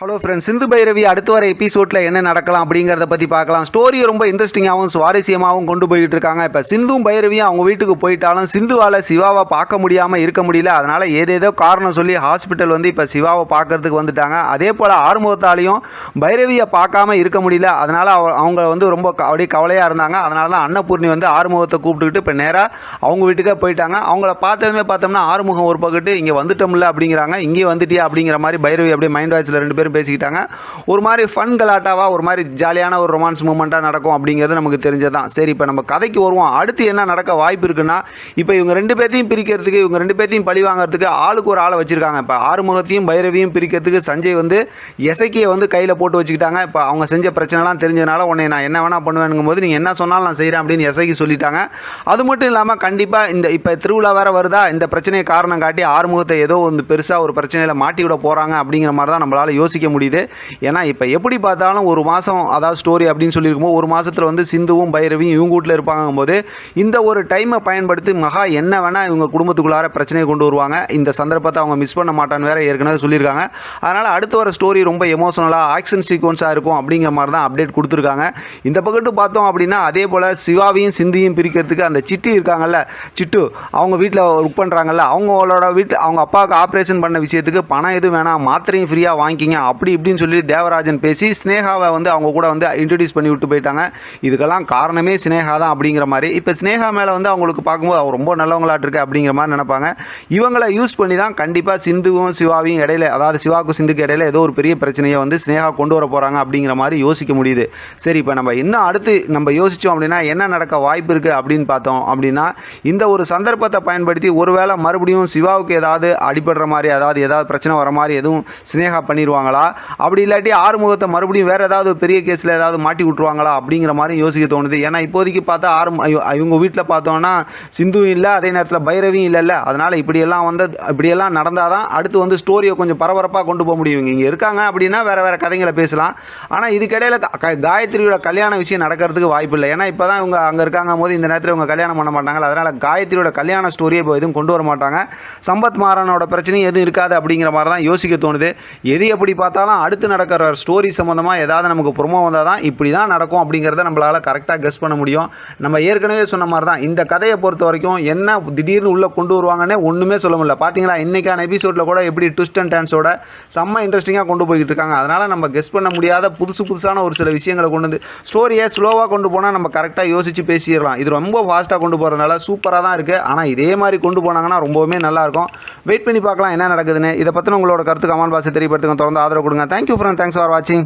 Hello friends Sindhu Bhairavi அடுத்து வர எபிசோடில் என்ன நடக்கலாம் அப்படிங்கிறத பற்றி பார்க்கலாம். ஸ்டோரி ரொம்ப இன்ட்ரெஸ்டிங்காகவும் சுவாரஸ்யமாகவும் கொண்டு போயிட்டு இருக்காங்க. இப்போ சிந்தும் பைரவியும் அவங்க வீட்டுக்கு போயிட்டாலும் சிந்துவால் சிவாவை பார்க்க முடியாமல் இருக்க முடியல. அதனால் ஏதேதோ காரணம் சொல்லி ஹாஸ்பிட்டல் வந்து இப்போ சிவாவை பார்க்கறதுக்கு வந்துட்டாங்க. அதே போல் ஆறுமுகத்தாலையும் பைரவியை பார்க்காம இருக்க முடியல. அதனால் அவ அவங்க வந்து ரொம்ப அப்படியே கவலையாக இருந்தாங்க. அதனால தான் அன்னபூர்ணி வந்து ஆறுமுகத்தை கூப்பிட்டுக்கிட்டு இப்போ நேராக அவங்க வீட்டுக்கே போயிட்டாங்க. அவங்கள பார்த்ததுமே பார்த்தோம்னா ஆறுமுகம் ஒரு பக்கத்து இங்கே வந்துட்டோம்ல அப்படிங்கிறாங்க. இங்கே வந்துட்டியா அப்படிங்கிற மாதிரி பைரவி அப்படியே மைண்ட் வாய்ஸில் ரெண்டு பேரும் பேசிக்கிட்டாங்க. ஒரு மாதிரி ஃபன் கலாட்டாவாக ஒரு மாதிரி ஜாலியான ஒரு ரொமான்ஸ் மூமெண்ட்டாக நடக்கும் அப்படிங்கிறது நமக்கு தெரிஞ்சதான் சரி இப்போ நம்ம கதைக்கு வருவோம். அடுத்து என்ன நடக்க வாய்ப்பு இருக்குன்னா இப்போ இவங்க ரெண்டு பேர்த்தையும் பிரிக்கிறதுக்கு இவங்க ரெண்டு பேர்த்தையும் பழி வாங்குறதுக்கு ஆளுக்கு ஒரு ஆளை வச்சிருக்காங்க. இப்போ ஆறுமுகத்தையும் பைரவியும் பிரிக்கிறதுக்கு சஞ்சய் வந்து எசைக்கியை வந்து கையில் போட்டு வச்சுக்கிட்டாங்க. இப்போ அவங்க செஞ்ச பிரச்சனைலாம் தெரிஞ்சதுனால உன்னை நான் என்ன வேணால் பண்ணுவேனுங்கும் போது நீங்கள் என்ன சொன்னாலும் நான் செய்கிறேன் அப்படின்னு எசைக்கு சொல்லிட்டாங்க. அது மட்டும் இல்லாமல் கண்டிப்பாக இந்த இப்போ திருவிழா வேற வருதா இந்த பிரச்சனையை காரணம் காட்டி ஆறுமுகத்தை ஏதோ வந்து பெருசாக ஒரு பிரச்சனையில் மாட்டி விட போகிறாங்க அப்படிங்கிற மாதிரி தான் நம்மளால் யோசிக்க முடியுது. ஏன்னா இப்போ எப்படி பார்த்தாலும் ஒரு மாதம் அதாவது ஸ்டோரி அப்படின்னு சொல்லியிருக்கும்போது ஒரு மாதத்தில் வந்து சிந்துவும் பைரவியும் இவங்க வீட்டில் இருப்பாங்கும்போது இந்த ஒரு டைமை பயன்படுத்தி மகா என்ன வேணால் இவங்க குடும்பத்துக்குள்ளார பிரச்சனையை கொண்டு வருவாங்க. இந்த சந்தர்ப்பத்தை அவங்க மிஸ் பண்ண மாட்டான்னு வேறு ஏற்கனவே சொல்லியிருக்காங்க. அதனால் அடுத்து வர ஸ்டோரி ரொம்ப எமோஷனலாக ஆக்ஷன் சீக்வன்ஸாக இருக்கும் அப்படிங்கிற மாதிரி தான் அப்டேட் கொடுத்துருக்காங்க. இந்த பக்கத்து பார்த்தோம் அப்படின்னா அதே போல் சிவாவையும் சிந்தியும் பிரிக்கிறதுக்கு அந்த சிட்டி இருக்காங்கல்ல சிட்டு அவங்க வீட்டில் ஒர்க் பண்ணுறாங்கல்ல அவங்களோட வீட்டு அவங்க அப்பாவுக்கு ஆப்ரேஷன் பண்ண விஷயத்துக்கு பணம் எதுவும் வேணாம் மாத்திரையும் ஃப்ரீயாக வாங்கிக்கிங்க அப்படி இப்படின்னு சொல்லி தேவராஜன் பேசி ஸ்னேகாவை வந்து அவங்க கூட வந்து இன்ட்ரடியூஸ் பண்ணி விட்டு போயிட்டாங்க. இதுக்கெல்லாம் காரணமே ஸ்னேகா தான் அப்படிங்கிற மாதிரி. இப்போ ஸ்னேகா மேலே வந்து அவங்களுக்கு பார்க்கும்போது அவர் ரொம்ப நல்லவங்களாட்டு இருக்கு அப்படிங்கிற மாதிரி நினைப்பாங்க. இவங்களை யூஸ் பண்ணி தான் கண்டிப்பாக சிந்துவும் சிவாவையும் இடையில அதாவது சிவாவுக்கும் சிந்துக்கு இடையில ஏதோ ஒரு பெரிய பிரச்சனையை வந்து ஸ்னேகா கொண்டு வர போகிறாங்க அப்படிங்கிற மாதிரி யோசிக்க முடியுது. சரி இப்போ நம்ம இன்னும் அடுத்து நம்ம யோசித்தோம் அப்படின்னா என்ன நடக்க வாய்ப்பு இருக்குது அப்படின்னு பார்த்தோம் அப்படின்னா இந்த ஒரு சந்தர்ப்பத்தை பயன்படுத்தி ஒருவேளை மறுபடியும் சிவாவுக்கு ஏதாவது அடிபடுற மாதிரி அதாவது ஏதாவது பிரச்சனை வர மாதிரி எதுவும் ஸ்னேகா பண்ணிடுவாங்களா அப்படி இல்லாட்டி ஆறுமுகத்தை மறுபடியும் வேறு ஏதாவது பெரிய கேஸில் ஏதாவது மாட்டி விட்ருவாங்களா அப்படிங்கிற மாதிரி யோசிக்க தோணுது. ஏன்னா இப்போதைக்கு பார்த்தா ஆறு இவங்க வீட்டில் பார்த்தோன்னா சிந்துவும் இல்லை அதே நேரத்தில் பைரவியும் இல்லைல்ல. அதனால் இப்படியெல்லாம் வந்து இப்படியெல்லாம் நடந்தால் தான் அடுத்து வந்து ஸ்டோரியை கொஞ்சம் பரபரப்பாக கொண்டு போக முடியும். இங்கே இருக்காங்க அப்படின்னா வேறு வேறு கதைகளை பேசலாம். ஆனால் இதுக்கிடையில் க- காயத்ரியோட கல்யாண விஷயம் நடக்கிறதுக்கு வாய்ப்பு இல்லை. ஏன்னா இப்போ தான் இவங்க அங்கே இருக்காங்க போது இந்த நேரத்தில் இவங்க கல்யாணம் பண்ண மாட்டாங்க. அதனால் காயத்ரியோட கல்யாண ஸ்டோரியை இப்போ எதுவும் கொண்டு வர மாட்டாங்க. சம்பத் மாறனோட பிரச்சனையும் எதுவும் இருக்காது அப்படிங்கிற மாதிரி தான் யோசிக்க தோணுது. எது எப்படி பார்த்தாலும் அடுத்து நடக்கிற ஸ்டோரி சம்மந்தமாக ஏதாவது நமக்கு ப்ரொமோ வந்தால் தான் இப்படி தான் நடக்கும் அப்படிங்கிறத நம்மளால் கரெக்டாக கெஸ் பண்ண முடியும். நம்ம ஏற்கனவே சொன்ன மாதிரி தான் இந்த கதையை பொறுத்த வரைக்கும் என்ன திடீர்னு உள்ளே கொண்டு வருவாங்கன்னே ஒன்றுமே சொல்ல முடியல. பார்த்தீங்களா இன்றைக்கான எபிசோடில் கூட எப்படி ட்விஸ்ட் அண்ட் டான்ஸோட செம்ம இன்ட்ரெஸ்டிங்காக கொண்டு போய்கிட்டு இருக்காங்க. அதனால் நம்ம கெஸ் பண்ண முடியாத புதுசு புதுசான ஒரு சில விஷயங்களை கொண்டு வந்து ஸ்டோரியை ஸ்லோவாக கொண்டு போனால் நம்ம கரெக்டாக யோசித்து பேசிடலாம். இது ரொம்ப ஃபாஸ்ட்டாக கொண்டு போகிறதுனால சூப்பராக தான் இருக்குது ஆனால் இதே மாதிரி கொண்டு போனாங்கன்னா ரொம்பவுமே நல்லாயிருக்கும் வெயிட் பண்ணி பார்க்கலாம் என்ன நடக்குதுன்னு. இதை பற்றின உங்களோட கருத்து கமெண்ட் பாசை தெரியப்படுத்துங்க. தொடர்ந்து ஆதரவு கொடுங்க. தேங்க்யூ ஃப்ரெண்ட் தேங்க்ஸ் ஃபார் வாட்சிங்